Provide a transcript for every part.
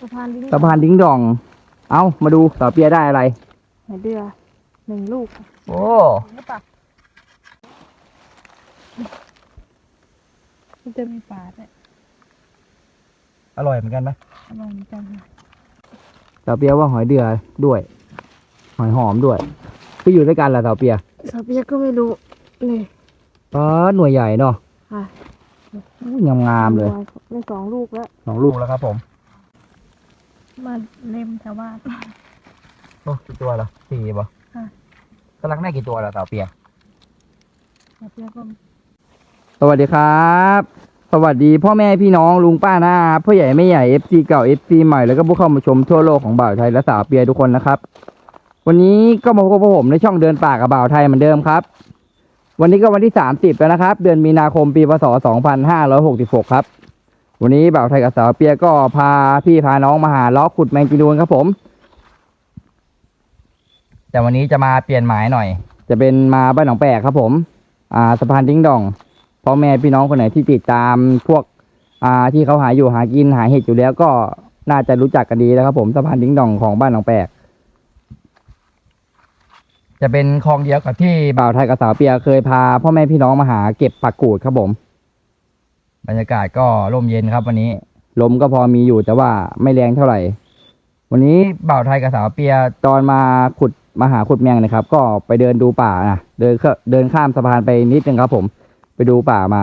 สะพานดิ้งสะพานดิ้งดอง เอามาดูสาวเปียได้อะไรหอยเดือหนึ่งลูก โอ้หรือเปล่ามันจะมีปลาเนี่ยอร่อยเหมือนกันไหมอร่อยเหมือนกันค่ะสาวเปียว่าหอยเดือด้วย หอยหอมด้วยที่อยู่ด้วยกันแหละสาวเปียสาเปียก็ไม่รู้นี่ก็หน่วยใหญ่เนาะค่ะงามงามๆเลยได้สองลูกแล้วสองลูกแล้วครับผม มาเล็มแถวบ้าน โอ้กี่ตัวละสี่ป่ะค่ะ กำลังได้กี่ตัวละสาวเปียสาเปียก็สวัสดีครับ สวัสดีพ่อแม่พี่น้องลุงป้าน้าอาพ่อใหญ่แม่ใหญ่ FC เก่า FC ใหม่แล้วก็ผู้เข้ามาชมทั่วโลกของบ่าวไทยและสาวเปียทุกคนนะครับ วันนี้ก็มาพบกับผมในช่องเดินป่ากับบ่าวไทยเหมือนเดิมครับ วันนี้ก็วันที่ 30 แล้วนะครับ เดือนมีนาคมปีพศ 2566 ครับ วันนี้บ่าวไทยกับสาวเปียก็พาพี่พาน้องมาหาล้อขุดแมงจีนูนครับผม แต่วันนี้จะมาเปลี่ยนหมายหน่อย จะเป็นมาบ้านหนองแปกครับผม อ่าสะพานดิ้งดองพ่อแม่พี่น้องคนไหนที่ติดตามพวก อ่าที่เขาหาอยู่หากินหาเห็ดอยู่แล้วก็น่าจะรู้จักกันดีแล้วครับผมสะพานดิ้งดองของบ้านหนองแปกจะเป็นคลองเดียวกับที่บ่าวไทยกับสาวเปียเคยพาพ่อแม่พี่น้องมาหาเก็บผักกูดครับผม บรรยากาศก็ร่มเย็นครับวันนี้ ลมก็พอมีอยู่แต่ว่าไม่แรงเท่าไหร่ วันนี้บ่าวไทยกับสาวเปียตอนมาขุดมาหาขุดแมงนะครับ ก็ไปเดินดูป่านะเดินเข้าเดินข้ามสะพานไปนิดนึงครับผม ไปดูป่ามา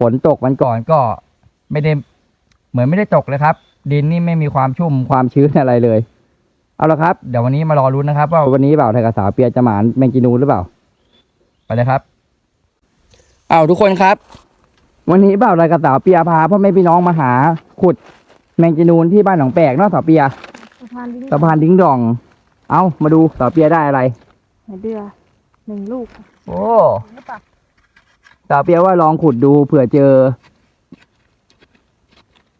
ฝนตกวันก่อนก็ไม่ได้เหมือนไม่ได้ตกเลยครับ ดินนี่ไม่มีความชุ่มความชื้นอะไรเลย เอาละครับ เดี๋ยววันนี้มารอรุ้นนะครับว่าวันนี้บ่าวไทยกับสาวเปียจะหมานแมงจีนูนหรือเปล่า ไปเลยครับ เอาทุกคนครับ วันนี้บ่าวไทยกับสาวเปียพาพ่อแม่พี่น้องมาหา ขุดแมงจีนูนที่บ้านหนองแปกเนอกสาวเปียสะพานดิ้งสะพานดิ้งดอง เอามาดูสาวเปียได้อะไร หอยเดือหนึ่งลูกโอ้หรือเปล่าสาวเปียว่าลองขุดดูเผื่อเจอ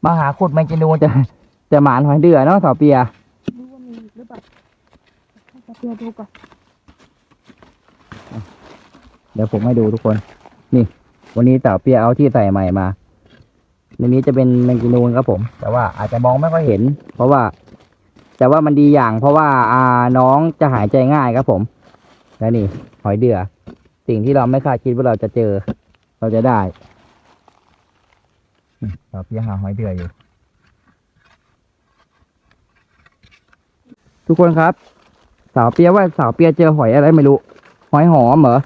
มาหาขุดแมงจีนูนจะจะหมานหอยเดือเนาะสาวเปียดูว่ามีหรือเปล่าให้สาเปียดูก่อนเดี๋ยวผมให้ดูทุกคน นี่ วันนี้สาวเปียเอาที่ใส่ใหม่มาในนี้จะเป็นแมงจีนูนครับผม แต่ว่าอาจจะมองไม่ค่อยเห็น เพราะว่า แต่ว่ามันดีอย่างเพราะว่าอ่าน้องจะหายใจง่ายครับผม และนี่ หอยเดือ สิ่งที่เราไม่คาดคิดว่าเราจะเจอ เราจะได้อืมสาวเปียหาหอยเดืออยู่ ทุกคนครับ สาวเปียว่าสาวเปียเจอหอยอะไรไม่รู้ หอยหอมเหรอ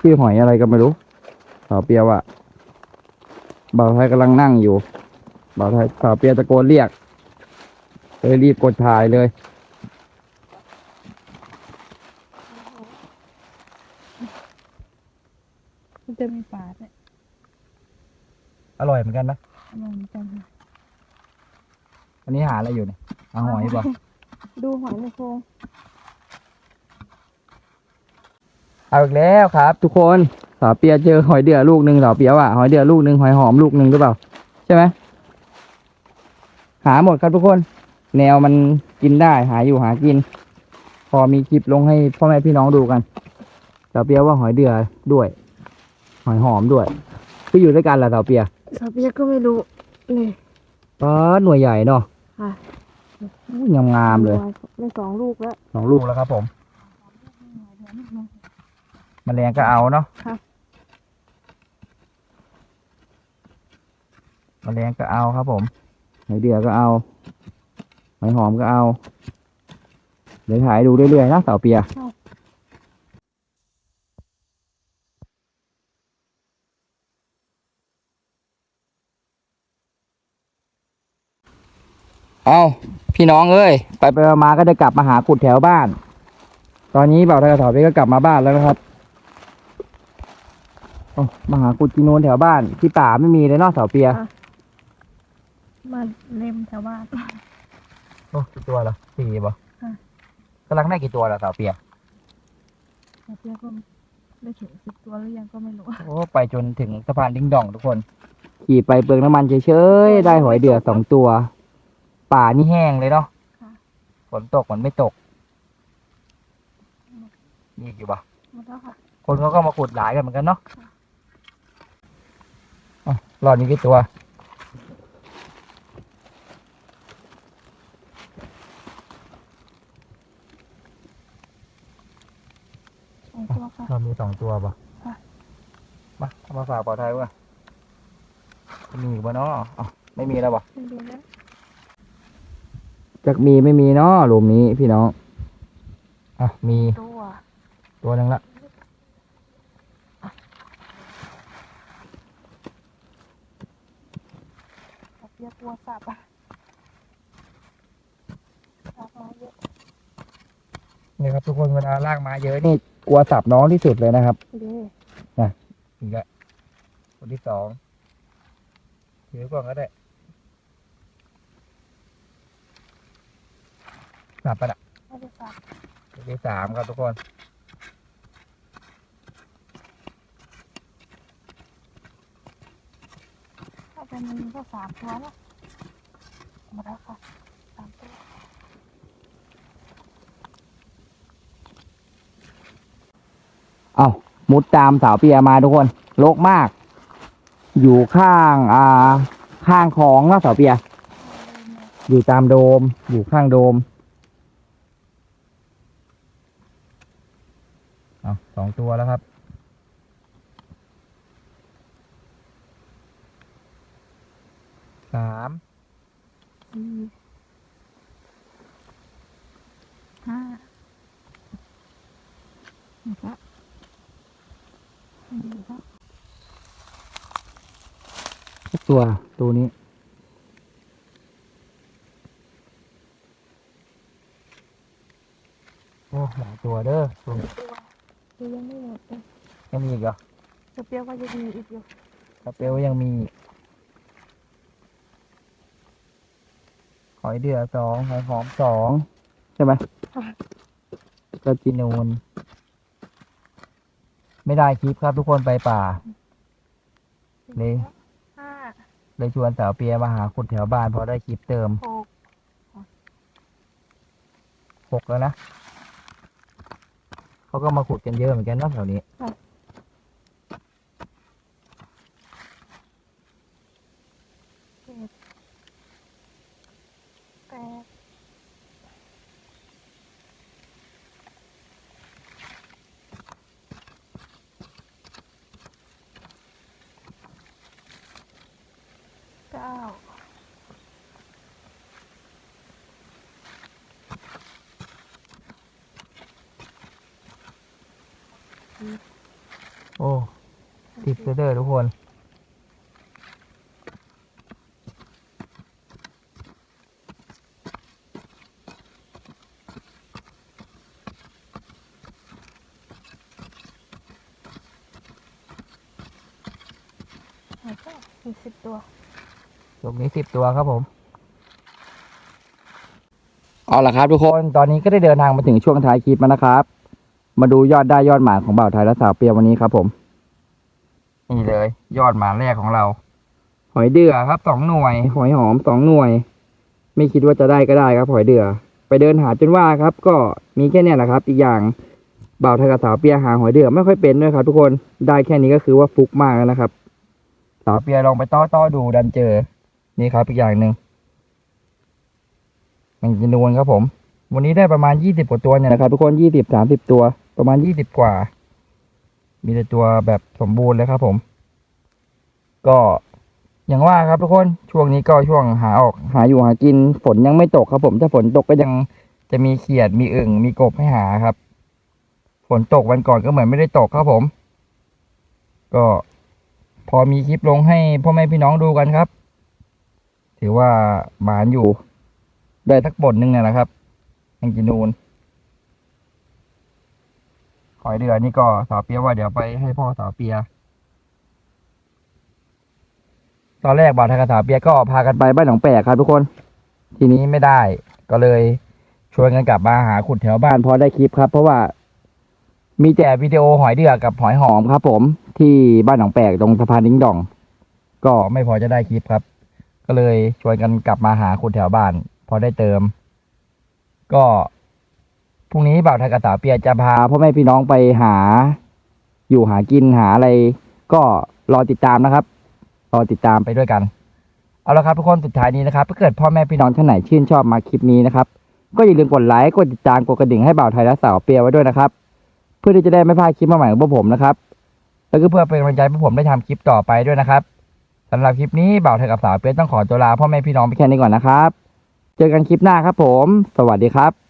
ชื่อหอยอะไรก็ไม่รู้สาวเปียว่าบ่าวไทยกำลังนั่งอยู่บ่าวไทยสาวเปียตะโกนเรียกเลยรีบกดถ่ายเลยมันจะมีปลาเนี่ยอร่อยเหมือนกันไหมอร่อยเหมือนกันค่ะอันนี้หาอะไรอยู่เนี่ยหาหอยป่ะดูหอยในโพรง เอาอีกแล้วครับ ทุกคนสาวเปียเจอหอยเดือลูกหนึ่งสาวเปียว่าหอยเดือลูกหนึ่งหอยหอมลูกหนึ่งหรือเปล่า ใช่ไหมหาหมดครับทุกคน แนวมันกินได้หาอยู่หากิน พอมีคลิปลงให้พ่อแม่พี่น้องดูกันสาวเปียว่าหอยเดือด้วย หอยหอมด้วยคืออยู่ด้วยกันแหละสาวเปียสาเปียก็ไม่รู้นี่ก็หน่วยใหญ่เนาะค่ะงามงามๆเลยได้สองลูกแล้วสองลูกแล้วครับผม มแมลงก็เอาเนาะค่ะ มแมลงก็เอาครับผมหอยเดือก็เอาหอยหอมก็เอา เดี๋ยวถ่ายดูเรื่อยๆนะสาวเปียเอาพี่น้องเอ้ย ไปไปมาๆก็ได้กลับมาหาขุดแถวบ้าน ตอนนี้บ่าวไทยกับสาวเปียก็กลับมาบ้านแล้วนะครับ โอ้มาหาขุดจีนูนแถวบ้าน ที่ป่าไม่มีเลยเนาะสาวเปีย มาเล็มแถวบ้าน โอ้กี่ตัวละสี่ป่ะค่ะ กำลังได้กี่ตัวละสาวเปียสาเปียก็ได้ถึงสิบตัวหรือยังก็ไม่รู้ โอ้ไปจนถึงสะพานดิ้งดองทุกคน ขี่ไปเปลืองน้ำมันเฉยๆ ได้หอยเดือสองตัว ป่านี่แห้งเลยเนาะค่ะ ฝนตกมันไม่ตก นี่อยู่ปะหมดแล้วค่ะ คนเขาก็มาขุดหลายกันเหมือนกันเนาะอ๋อ รอดนี้กี่ตัว สองตัวค่ะ เรามีสองตัวป่ะมาอามาฝากปลอดภัยว่ะมีอยู่ป่ะเนาะไม่มีแล้วป่ะจักมีไม่มีเนาะหลุมนี้พี่น้องอะมีตัวตัวหนึ่งละ กับเปียกลัวสับอะสับมาเยอะนี่ครับทุกคนเวลาลากมาเยอะนี่กลัวสับน้องที่สุดเลยนะครับดี อีกแล้วคนที่สองถือก่อนก็ได้สับไปละไม่ได้สับคนที่สามครับทุกคน ถ้าเป็นมีก็สามตัวแล้วห มดแล้วค่ะสามตัวเอามุดตามสาวเปียมาทุกคนโลกมาก อยู่ข้างอ่าข้างของนะสาวเปีย อยู่ตามโดม อยู่ข้างโดมเอาสองตัวแล้วครับสาม สี่ห้าหกละดีแล้วตัวตัวนี้โอ้หลายตัวเด้อตัวนี้ตัวตัวยังไม่หมดเลยยังมีอีกเหรอจะเปรี้ยวก็ยังมีอีกอยู่กระเปลวยังมีอีก หอยเดือสองหอยหอมสองใช่ไหมกระจินูน ไม่ได้คลิปครับทุกคนไปป่านี่ห้าเลยชวนสาวเปียมาหาขุดแถวบ้านพอได้คลิปเติมหกหกแล้วนะเขาก็มาขุดกันเยอะเหมือนกันเนอะแถวนี้ เจ็ดแปด้า โอ้ ติดเด้อทุกคนแล้วก็สี่สิบตัว ตรงนี้สิบตัวครับผม เอาละครับทุกคนตอนนี้ก็ได้เดินทางมาถึงช่วงท้ายคลิปแล้วนะครับ มาดูยอดได้ยอดหมานของบ่าวไทยและสาวเปียวันนี้ครับผม นี่เลย ยอดหมานแรกของเรา หอยเดือครับสองหน่วย หอยหอมสองหน่วย ไม่คิดว่าจะได้ก็ได้ครับ หอยเดือ ไปเดินหาจนว่าครับ ก็มีแค่เนี้ยแหละครับ อีกอย่างบ่าวไทยกับสาวเปียหาหอยเดือไม่ค่อยเป็นด้วยครับ ทุกคนได้แค่นี้ก็คือว่าฟุกมากแล้วนะครับสาวเปียลองไปต้อต้อๆดูดันเจอ นี่ครับอีกอย่างหนึ่งมันจะนวลครับผม วันนี้ได้ประมาณยี่สิบกว่าตัวเนี่ยนะครับทุกคนยี่สิบสามสิบตัว ประมาณยี่สิบกว่า มีแต่ตัวแบบสมบูรณ์เลยครับผม ก็อย่างว่าครับทุกคนช่วงนี้ก็ช่วงหาออกหาอยู่หากินฝนยังไม่ตกครับ ผมถ้าฝนตกก็ยังจะมีเขียดมีอึ่งมีกบให้หาครับ ฝนตกวันก่อนก็เหมือนไม่ได้ตกครับผม ก็พอมีคลิปลงให้พ่อแม่พี่น้องดูกันครับ ถือว่าหมานอยู่ ได้ทักบทหนึ่งเนี่ยนะครับแมงจีนูนหอยเดือนี่ก็สาวเปียว่าเดี๋ยวไปให้พ่อสาวเปีย ตอนแรกบ่าวไทยกับสาวเปียก็พากันไปบ้านหนองแปะครับทุกคน ทีนี้ไม่ได้ก็เลยชวนกันกลับมาหาขุดแถวบ้านพอได้คลิปครับ เพราะว่ามีแต่วิดีโอหอยเดือกับหอยหอมครับ ผมที่บ้านหนองแปกตรงสะพานนิ้งดอง ก็ไม่พอจะได้คลิปครับ ก็เลยชวนกันกลับมาหาคุณแถวบ้าน พอได้เติม ก็พรุ่งนี้บ่าวไทยกระตาเปียจะพาพ่อแม่พี่น้องไปหา อยู่หากินหาอะไร ก็รอติดตามนะครับ รอติดตามไปด้วยกัน เอาละครับทุกคนสุดท้ายนี้นะครับถ้าเกิดพ่อแม่พี่น้องท่านไหนชื่นชอบมาคลิปนี้นะครับ ก็อย่าลืมกดไลค์กดติดตามกดกระดิ่งให้บ่าวไทยและสาวเปียไว้ด้วยนะครับ เพื่อที่จะได้ไม่พลาดคลิปใหม่ๆของพวกผมนะครับ แล้วก็เพื่อเป็นกำลังใจให้พวกผมได้ทำคลิปต่อไปด้วยนะครับ สำหรับคลิปนี้บ่าวเทยกับสาวเปียต้องขอตัวลาพ่อแม่พี่น้องไปแค่นี้ก่อนนะครับ เจอกันคลิปหน้าครับผม สวัสดีครับ